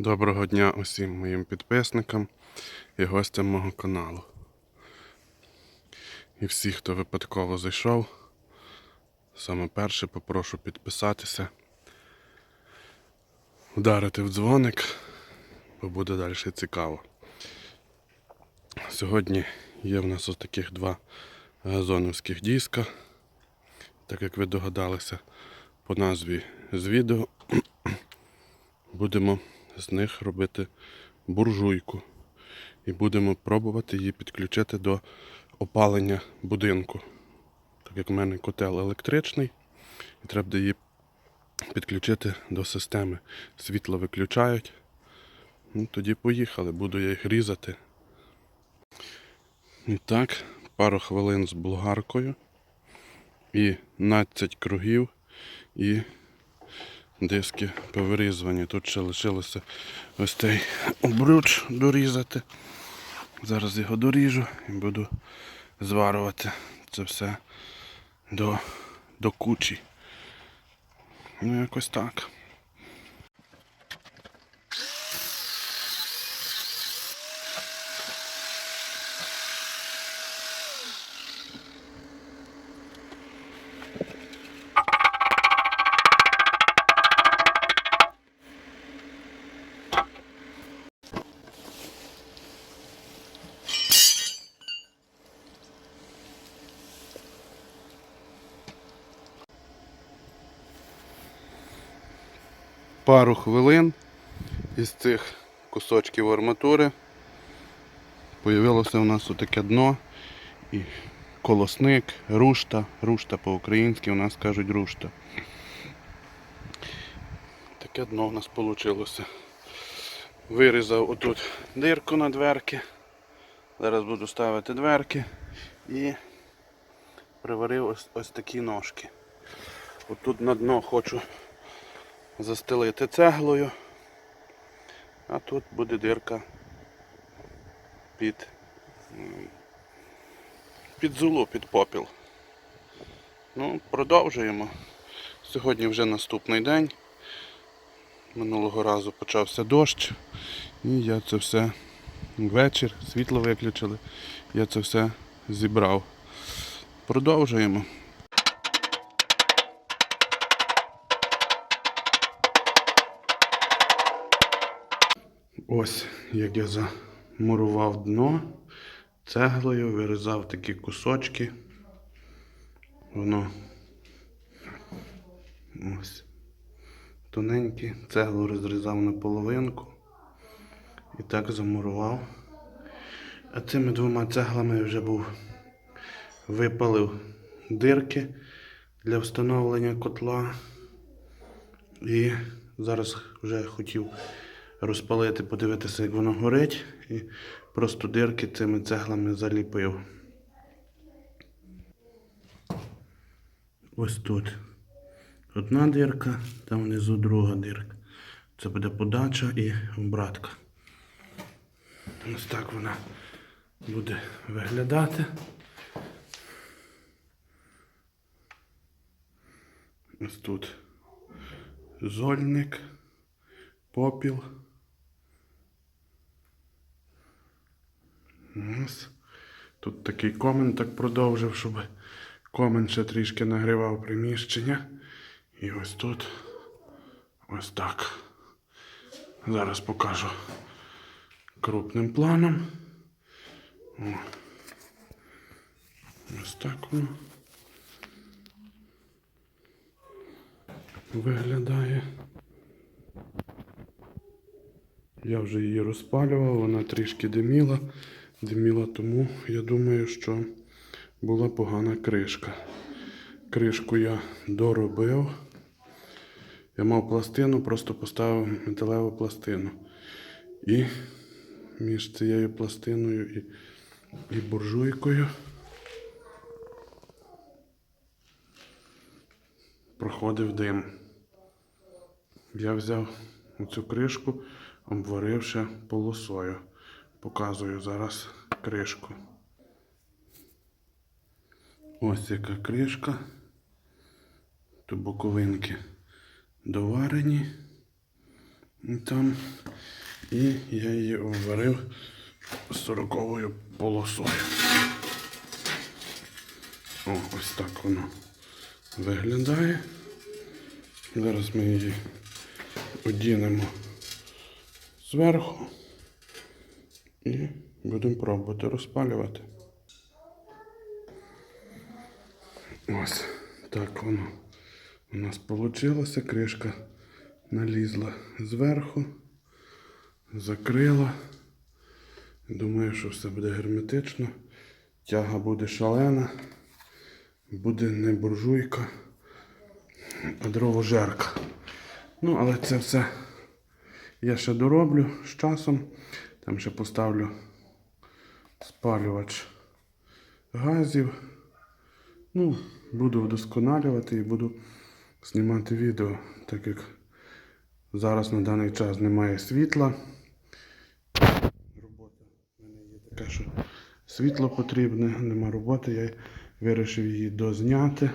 Доброго дня усім моїм підписникам і гостям мого каналу. І всі, хто випадково зайшов, саме перше попрошу підписатися, вдарити в дзвоник, бо буде далі цікаво. Сьогодні є в нас ось таких два газоновських диска. Так як ви догадалися по назві з відео, будемо з них робити буржуйку. І будемо пробувати її підключити до опалення будинку. Так як в мене котел електричний, і треба її підключити до системи. Світло виключають. Ну, тоді поїхали, буду я їх різати. І так, пару хвилин з болгаркою і 12 кругів і диски повирізувані. Тут ще лишилося ось цей обруч дорізати. Зараз його доріжу і буду зварювати це все до, до кучі. Ну, якось так. Пару хвилин із цих кусочків арматури появилося у нас отаке дно і колосник, рушта, рушта по-українськи у нас кажуть рушта. Таке дно у нас вийшло. Вирізав отут дирку на дверки. Зараз буду ставити дверки і приварив ось, ось такі ножки. Отут на дно хочу застелити цеглою, а тут буде дирка під, під золу, під попіл. Ну, продовжуємо. Сьогодні вже наступний день. Минулого разу почався дощ, і я це все вечір, світло виключили, я це все зібрав. Продовжуємо. Ось як я замурував дно цеглою, вирізав такі кусочки. Воно ось тоненькі, цеглу розрізав на половинку і так замурував. А цими двома цеглами вже був випалив дирки для встановлення котла. І зараз вже хотів розпалити, подивитися, як воно горить, і просто дирки цими цеглами заліпив. Ось тут одна дирка, там внизу друга дирка. Це буде подача і обратка. Ось так вона буде виглядати. Ось тут зольник, попіл. Тут такий комен так продовжив, щоб комен ще трішки нагрівав приміщення. І ось тут ось так. Зараз покажу крупним планом. О. Ось так воно виглядає. Я вже її розпалював, вона трішки диміла. Диміла тому, я думаю, що була погана кришка. Кришку я доробив. Я мав пластину, просто поставив металеву пластину. І між цією пластиною і, і буржуйкою проходив дим. Я взяв цю кришку, обваривши полосою. Показую зараз кришку. Ось яка кришка. Тут боковинки доварені. Там І я її обварив сороковою полосою. О, ось так воно виглядає. Зараз ми її одінемо зверху і будемо пробувати розпалювати. Ось так воно у нас вийшло. Кришка налізла зверху, закрила. Думаю, що все буде герметично. Тяга буде шалена, буде не буржуйка, а дровожерка. Ну, але це все я ще дороблю з часом. Там ще поставлю спалювач газів. Ну, буду вдосконалювати і буду знімати відео, так як зараз на даний час немає світла. Робота в мене є така, що світло потрібне, нема роботи, я вирішив її дозняти.